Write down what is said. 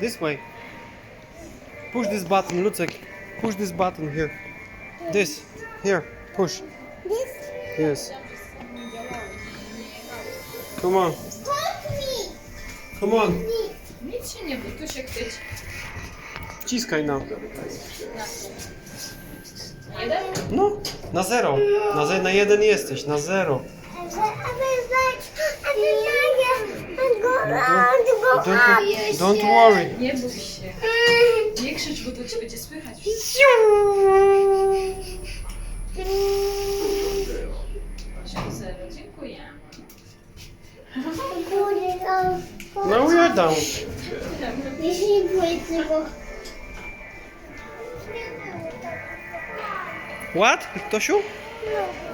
This way. Push this button, Lucek. Push this button here. This. Here. Push. This Yes. Come on. help me. Come on. Nic się nie bój, tu się chwyć. Wciskaj na. Na jeden? No. Na zero. Na, ze, na jeden jesteś. Na zero. Like, I did not go on Don't, up. don't worry. Nie bój się. Nie krzycz, bo to ci będzie słychać. Zero, dziękuję. Now we are down. Jeśli pójdę go. What? Tosiu? No.